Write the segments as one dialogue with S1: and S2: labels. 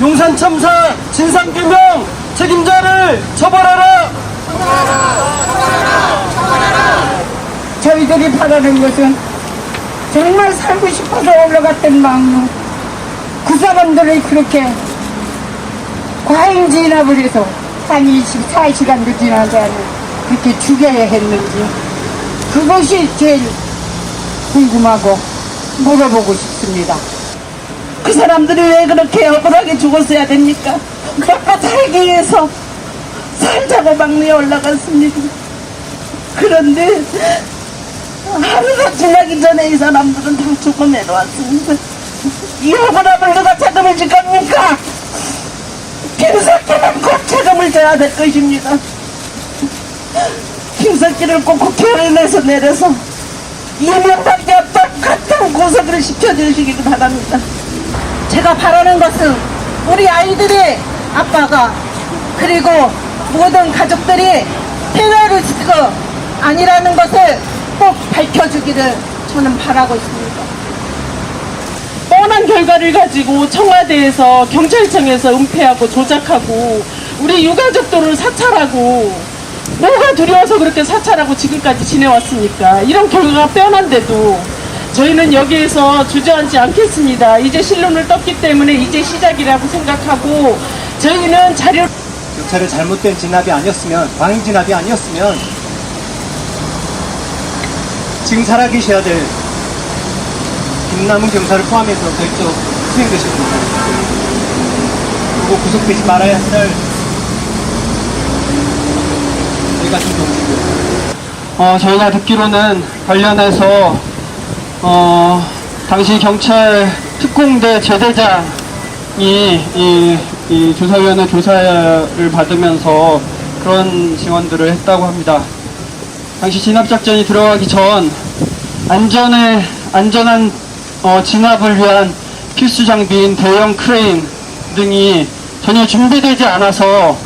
S1: 용산 참사 진상 규명 책임자를 처벌하라!
S2: 저희들이 바라는 것은 정말 살고 싶어서 올라갔던 마음 그 사람들을 그렇게 과잉 진압을 해서 한 24시간도 지나지 않은 그렇게 죽여야 했는지 그것이 제일 궁금하고 물어보고 싶습니다.
S3: 그 사람들이 왜 그렇게 억울하게 죽었어야 됩니까? 먹고 살기 위해서 살자고 막내에 올라갔습니다. 그런데 하루가 지나기 전에 이 사람들은 다 죽음에 놓았습니다. 이 억울함을 누가 책임을 질 겁니까? 김석기는 꼭 책임을 져야 될 것입니다. 김석기를 꼭 국회의원에서 내려서 이명박과 똑같은 고소를 시켜주시기 바랍니다. 제가 바라는 것은 우리 아이들의 아빠가 그리고 모든 가족들이 테러리스트 아니라는 것을 꼭 밝혀주기를 저는 바라고 있습니다.
S4: 뻔한 결과를 가지고 청와대에서 경찰청에서 은폐하고 조작하고 우리 유가족들을 사찰하고 뭐가 두려워서 그렇게 사찰하고 지금까지 지내왔습니까? 이런 결과가 뻔한데도 저희는 여기에서 주저앉지 않겠습니다. 이제 실론을 떴기 때문에 이제 시작이라고 생각하고 저희는 자료
S5: 경찰의 잘못된 진압이 아니었으면 광인 진압이 아니었으면 지금 살아계셔야 될 김남은 경찰을 포함해서 결적 수행되실 겁니다. 그리고 구속되지 말아야 할이 같은 경우고요.
S6: 어, 저희가 듣기로는 관련해서 어, 당시 경찰 특공대 제대장이 이, 이 조사위원회 조사를 받으면서 그런 지원들을 했다고 합니다. 당시 진압작전이 들어가기 전 안전에 안전한 어, 진압을 위한 필수 장비인 대형 크레인 등이 전혀 준비되지 않아서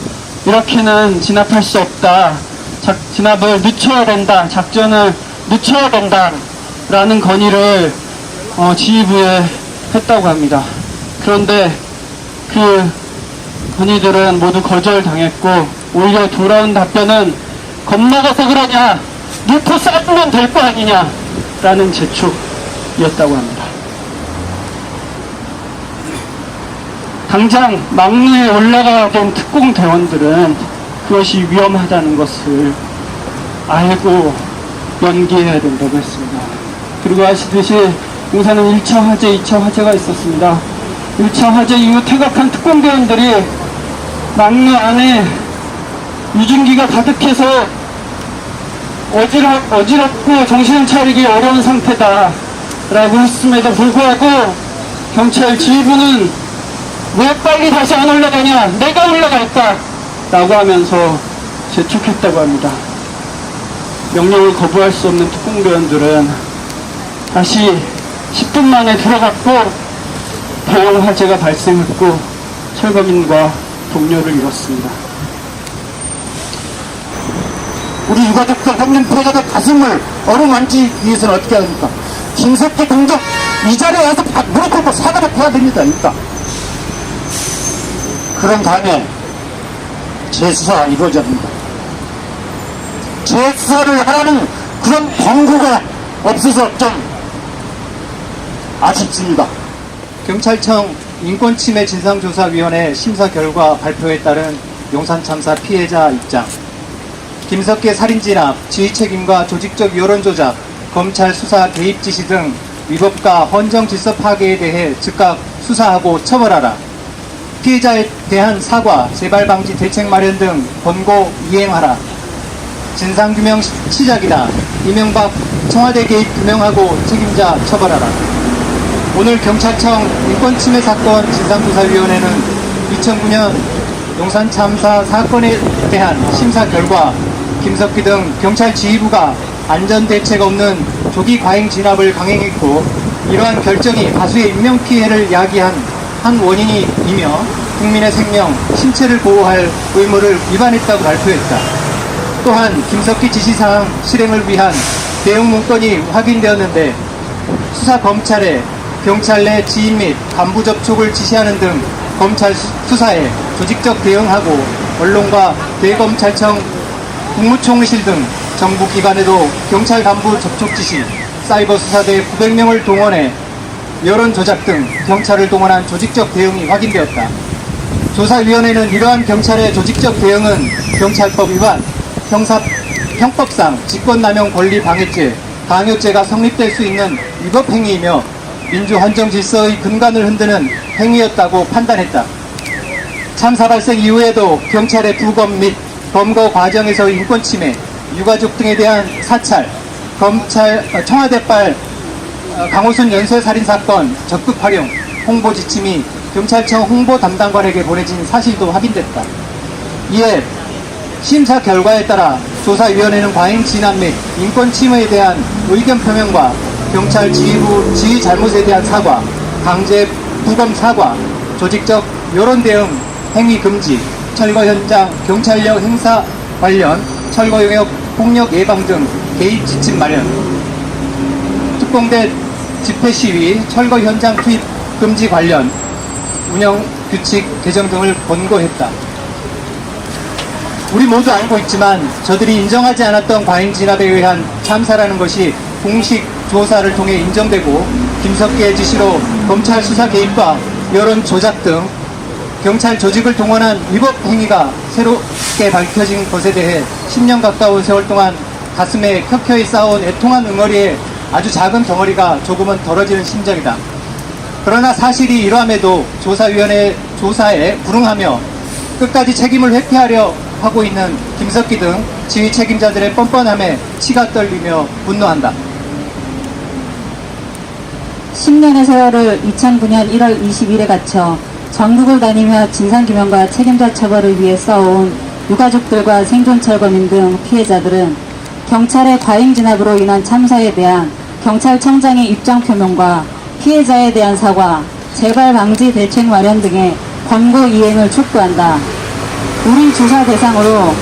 S6: 이렇게는 진압할 수 없다. 작, 진압을 늦춰야 된다. 작전을 늦춰야 된다. 라는 건의를 어, 지휘부에 했다고 합니다. 그런데 그 건의들은 모두 거절당했고 오히려 돌아온 답변은 겁나가서 그러냐 놓고 싸우면 될 거 아니냐 라는 재촉이었다고 합니다. 당장 막루에 올라가야 된 특공 대원들은 그것이 위험하다는 것을 알고 연기해야 된다고 했습니다. 그리고 아시듯이 용산은 1차 화재, 2차 화재가 있었습니다. 1차 화재 이후 퇴각한 특공대원들이 막루 안에 유증기가 가득해서 어지럽, 어지럽고 정신을 차리기 어려운 상태다. 라고 했음에도 불구하고 경찰 지휘부는 왜 빨리 다시 안 올라가냐? 내가 올라갈까? 라고 하면서 재촉했다고 합니다. 명령을 거부할 수 없는 특공대원들은 다시 10분 만에 들어갔고 대형 화재가 발생했고 철거민과 동료를 잃었습니다.
S7: 우리 유가족들 평균 피해자들 가슴을 어루만지기 위해서는 어떻게 해야 됩니까? 김석기 공적 이 자리에 와서 바- 무릎 꿇고 사과를 해야 됩니다. 일단. 그런 다음에 재수사가 이루어져야 됩니다. 재수사를 하라는 그런 권고가 없어서 좀 아쉽습니다.
S5: 경찰청 인권침해 진상조사위원회 심사 결과 발표에 따른 용산 참사 피해자 입장. 김석계 살인 진압, 지휘 책임과 조직적 여론 조작, 검찰 수사 개입 지시 등 위법과 헌정 질서 파괴에 대해 즉각 수사하고 처벌하라. 피해자에 대한 사과, 재발 방지 대책 마련 등 권고 이행하라. 진상규명 시- 시작이다. 이명박 청와대 개입 규명하고 책임자 처벌하라. 오늘 경찰청 인권침해 사건 진상조사위원회는 2009년 용산 참사 사건에 대한 심사 결과 김석기 등 경찰 지휘부가 안전대책 없는 조기 과잉 진압을 강행했고 이러한 결정이 다수의 인명피해를 야기한 한 원인이며 국민의 생명, 신체를 보호할 의무를 위반했다고 발표했다. 또한 김석기 지시사항 실행을 위한 대응 문건이 확인되었는데 수사 검찰에 경찰 내 지인 및 간부 접촉을 지시하는 등 검찰 수- 수사에 조직적 대응하고 언론과 대검찰청 국무총실 등 정부 기관에도 경찰 간부 접촉 지시, 사이버 수사대 900명을 동원해 여론 조작 등 경찰을 동원한 조직적 대응이 확인되었다. 조사위원회는 이러한 경찰의 조직적 대응은 경찰법 위반, 형사, 형법상 직권남용 권리 방해죄, 강요죄가 성립될 수 있는 위법 행위이며 민주 헌정 질서의 근간을 흔드는 행위였다고 판단했다. 참사 발생 이후에도 경찰의 부검 및 검거 과정에서 인권 침해, 유가족 등에 대한 사찰, 검찰 어, 청와대발 어, 강호순 연쇄 살인 사건 적극 활용, 홍보 지침이 경찰청 홍보 담당관에게 보내진 사실도 확인됐다. 이에 심사 결과에 따라 조사위원회는 과잉 진압 및 인권 침해에 대한 의견 표명과 경찰 지휘부 지휘 잘못에 대한 사과, 강제 부검 사과, 조직적 여론 대응 행위 금지, 철거 현장 경찰력 행사 관련 철거 영역 폭력 예방 등 개입 지침 마련, 특공대 집회 시위, 철거 현장 투입 금지 관련 운영 규칙 개정 등을 권고했다. 우리 모두 알고 있지만 저들이 인정하지 않았던 과잉 진압에 의한 참사라는 것이 공식 조사를 통해 인정되고 김석기의 지시로 검찰 수사 개입과 여론 조작 등 경찰 조직을 동원한 위법 행위가 새롭게 밝혀진 것에 대해 10년 가까운 세월 동안 가슴에 켜켜이 쌓아온 애통한 응어리에 아주 작은 덩어리가 조금은 덜어지는 심정이다. 그러나 사실이 이러함에도 조사위원회 조사에 불응하며 끝까지 책임을 회피하려 하고 있는 김석기 등 지휘 책임자들의 뻔뻔함에 치가 떨리며 분노한다.
S8: 10년의 세월을 2009년 1월 20일에 갖춰 전국을 다니며 진상규명과 책임자 처벌을 위해 싸워온 유가족들과 생존 철거민 등 피해자들은 경찰의 과잉 진압으로 인한 참사에 대한 경찰청장의 입장 표명과 피해자에 대한 사과, 재발 방지 대책 마련 등의 권고 이행을 촉구한다. 우리 조사 대상으로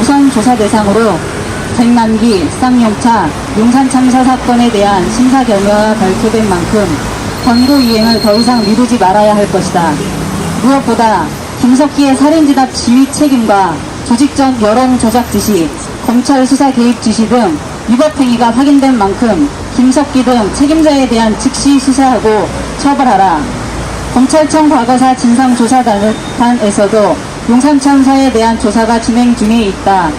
S8: 우선 조사 대상으로 백남기, 쌍용차, 용산 참사 사건에 대한 심사 결과가 발표된 만큼 권고 이행을 더 이상 미루지 말아야 할 것이다. 무엇보다 김석기의 살인진압 지휘 책임과 조직적 여론 조작 지시, 검찰 수사 개입 지시 등 위법 행위가 확인된 만큼 김석기 등 책임자에 대한 즉시 수사하고 처벌하라. 검찰청 과거사 진상조사단에서도 용산 참사에 대한 조사가 진행 중에 있다.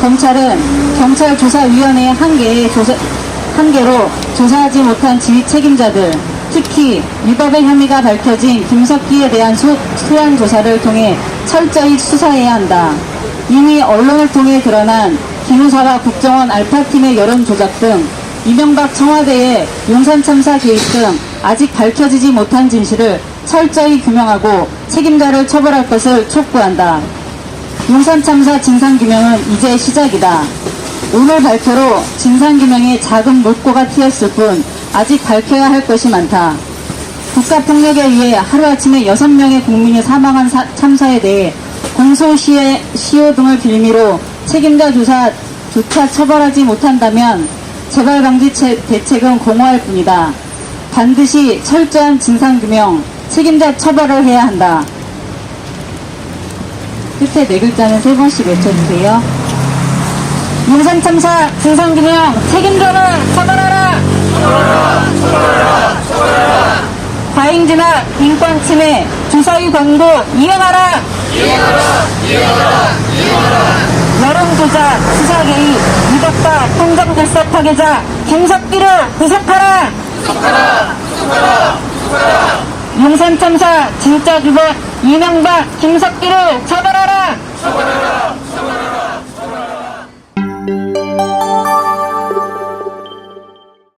S8: 검찰은 경찰 조사위원회 한 개의 조사, 한 개로 조사하지 못한 지휘 책임자들, 특히 위법의 혐의가 밝혀진 김석기에 대한 소, 소환 조사를 통해 철저히 수사해야 한다. 이미 언론을 통해 드러난 기무사와 국정원 알파팀의 여론 조작 등 이명박 청와대의 용산 참사 개입 등 아직 밝혀지지 못한 진실을 철저히 규명하고 책임자를 처벌할 것을 촉구한다. 용산 참사 진상규명은 이제 시작이다. 오늘 발표로 진상규명에 작은 물꼬가 튀었을 뿐 아직 밝혀야 할 것이 많다. 국가폭력에 의해 하루아침에 6명의 국민이 사망한 사- 참사에 대해 공소시효 시효 등을 빌미로 책임자 조사 조차 처벌하지 못한다면 재발방지 채- 대책은 공허할 뿐이다. 반드시 철저한 진상규명, 책임자 처벌을 해야 한다. 끝에 네 글자는 세 번씩 외쳐주세요. 용산 참사 진상규명 책임자를 처벌하라! 과잉 진압, 인권 침해, 주사위 권고 이행하라! 여론 조작, 수사 개입, 위법과 통정 질서 파괴자 김석기를 구속하라! 용산 참사 진짜 규범 이명박 김석기를 처벌하라! 처벌하라!